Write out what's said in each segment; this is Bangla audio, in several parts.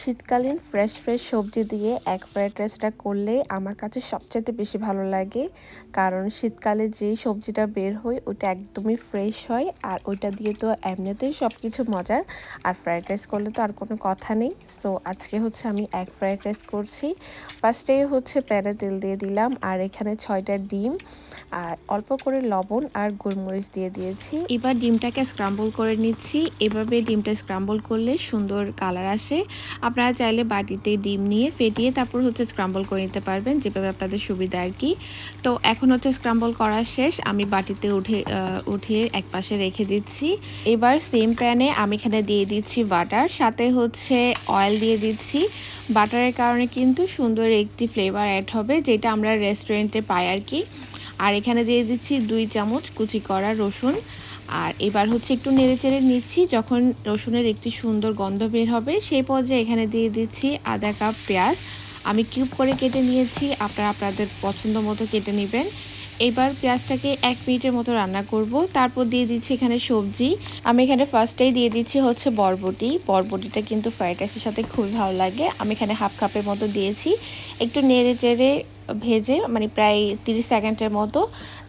শীতকালীন ফ্রেশ ফ্রেশ সবজি দিয়ে এক ফ্রাইড রাইসটা করলে আমার কাছে সবচেয়ে বেশি ভালো লাগে। কারণ শীতকালে যেই সবজিটা বের হয় ওটা একদমই ফ্রেশ হয় আর ওইটা দিয়ে তো এমনিতেই সব কিছু মজা। আর ফ্রাইড রাইস করলে তো আর কোনো কথা নেই। সো আজকে হচ্ছে আমি এক ফ্রাইড রাইস করছি। ফার্স্টে হচ্ছে প্যানে তেল দিয়ে দিলাম আর এখানে ছয়টা ডিম। আর অল্প করে লবণ আর গোলমরিচ দিয়ে দিয়েছি। এবার ডিমটাকে স্ক্রাম্বল করে নিচ্ছি। এভাবে ডিমটা স্ক্রাম্বল করলে সুন্দর কালার আসে। আপনারা চাইলে বাটিতে ডিম নিয়ে ফেটিয়ে তারপর হচ্ছে স্ক্রাম্বল করে নিতে পারবেন, যেভাবে আপনাদের সুবিধা আর কি। তো এখন হচ্ছে স্ক্রাম্বল করা শেষ। আমি বাটিতে উঠে উঠিয়ে এক পাশে রেখে দিচ্ছি। এবার সেম প্যানে আমি এখানে দিয়ে দিচ্ছি বাটার সাথে হচ্ছে অয়েল দিয়ে দিচ্ছি। বাটারের কারণে কিন্তু সুন্দর একটি ফ্লেভার অ্যাড হবে, যেটা আমরা রেস্টুরেন্টে পাই আর কি। আর এখানে দিয়ে দিচ্ছি দুই চামচ কুচি করা রসুন। আর এবার হচ্ছে একটু নেড়ে চেড়ে নিচ্ছি, যখন রসুনের একটি সুন্দর গন্ধ বের হবে, সেই পর্যায়ে এখানে দিয়ে দিচ্ছি আধা কাপ পেঁয়াজ। আমি কিউব করে কেটে নিয়েছি, আপনারা আপনাদের পছন্দ মতো কেটে নেবেন। এবার পেঁয়াজটাকে এক মিনিটের মতো রান্না করব। তারপর দিয়ে দিচ্ছি এখানে সবজি। আমি এখানে ফার্স্টেই দিয়ে দিচ্ছি হচ্ছে বরবটি। বরবটিটা কিন্তু ফ্রাইড রাইসের সাথে খুবই ভালো লাগে। আমি এখানে হাফ কাপের মতো দিয়েছি। একটু নেড়ে চেড়ে ভেজে মানে প্রায় তিরিশ সেকেন্ডের মতো।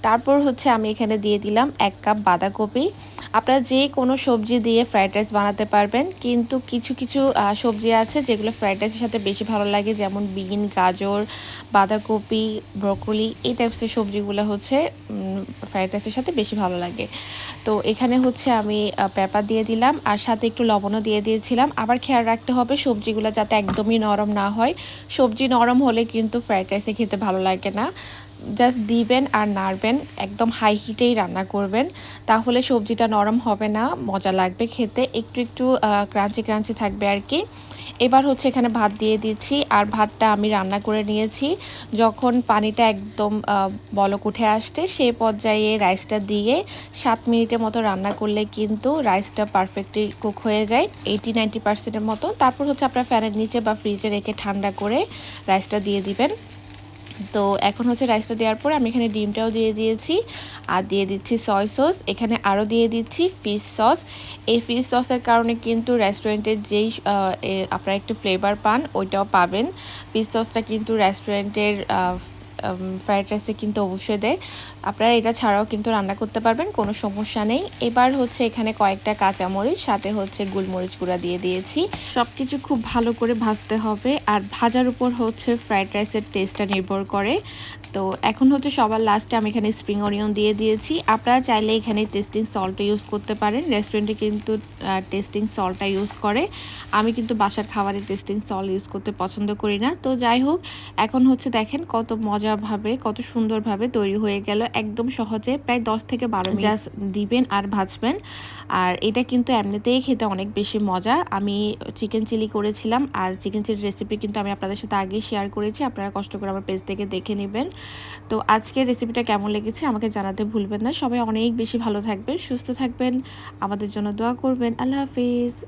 তারপর হচ্ছে আমি এখানে দিয়ে দিলাম এক কাপ বাঁধাকপি। আপনারা যে কোনো সবজি দিয়ে ফ্রাইড রাইস বানাতে পারবেন, কিন্তু কিছু কিছু সবজি আছে যেগুলো ফ্রাইড রাইসের সাথে বেশি ভালো লাগে, যেমন বিন, গাজর, বাঁধাকপি, ব্রকলি, এই টাইপসের সবজিগুলো হচ্ছে ফ্রাইড রাইসের সাথে বেশি ভালো লাগে। তো এখানে হচ্ছে আমি পেপার দিয়ে দিলাম, আর সাথে একটু লবণও দিয়ে দিয়েছিলাম। আবার খেয়াল রাখতে হবে সবজিগুলো যাতে একদমই নরম না হয়। সবজি নরম হলে কিন্তু ফ্রাইড রাইসে খেতে ভালো লাগে না। জাস্ট দিবেন আর নাড়বেন, একদম হাই হিটেই রান্না করবেন। তাহলে সবজিটা নরম হবে না, মজা লাগবে খেতে, একটু একটু ক্রাঞ্চি ক্রাঞ্চি থাকবে আর কি। এবার হচ্ছে এখানে ভাত দিয়ে দিচ্ছি, আর ভাতটা আমি রান্না করে নিয়েছি। যখন পানিটা একদম বলক উঠে আসছে, সে পর্যায়ে রাইসটা দিয়ে সাত মিনিটের মতো রান্না করলে কিন্তু রাইসটা পারফেক্টলি কুক হয়ে যায় এইটি নাইনটি পার্সেন্টের মতো। তারপর হচ্ছে আপনার ফ্যানের নিচে বা ফ্রিজে রেখে ঠান্ডা করে রাইসটা দিয়ে দিবেন। তো এখন হচ্ছে রাইসটা দেওয়ার পরে আমি এখানে ডিমটাও দিয়ে দিয়েছি। আর দিয়ে দিচ্ছি সয় সস এখানে আরও দিয়ে দিচ্ছি ফিশ সস এই ফিশ সসের কারণে কিন্তু রেস্টুরেন্টের যেই আপনারা একটু ফ্লেভার পান, ওইটাও পাবেন। ফিশ সসটা কিন্তু রেস্টুরেন্টের ফ্রাইড রাইসে কিন্তু অবশ্যই দেয়। আপনারা এটা ছাড়াও কিন্তু রান্না করতে পারবেন, কোনো সমস্যা নেই। এবার হচ্ছে এখানে কয়েকটা কাঁচামরিচ, সাথে হচ্ছে গোলমরিচ গুঁড়া দিয়ে দিয়েছি। সব কিছু খুব ভালো করে ভাজতে হবে আর ভাজার উপর হচ্ছে ফ্রাইড রাইসের টেস্টটা নির্ভর করে। তো এখন হচ্ছে সবার লাস্টে আমি এখানে স্প্রিং অনিয়ন দিয়ে দিয়েছি। আপনারা চাইলে এখানে টেস্টিং সল্টটা ইউজ করতে পারেন। রেস্টুরেন্টে কিন্তু টেস্টিং সল্টটা ইউজ করে। আমি কিন্তু বাসার খাবারে টেস্টিং সল্ট ইউজ করতে পছন্দ করি না। তো যাই হোক, এখন হচ্ছে দেখেন কত মজাভাবে, কত সুন্দরভাবে তৈরি হয়ে গেল। একদম সহজে প্রায় দশ থেকে বারো জাস্ট দিবেন আর ভাজবেন। আর এটা কিন্তু এমনিতেই খেতে অনেক বেশি মজা। আমি চিকেন চিলি করেছিলাম আর চিকেন চিলির রেসিপি কিন্তু আমি আপনাদের সাথে আগে শেয়ার করেছি। আপনারা কষ্ট করে আমার পেজ থেকে দেখে নেবেন। তো আজকের রেসিপিটা কেমন লেগেছে আমাকে জানাতে ভুলবেন না। সবাই অনেক বেশি ভালো থাকবেন সুস্থ থাকবেন। আমাদের জন্য দোয়া করবেন। আল্লাহ হাফিজ।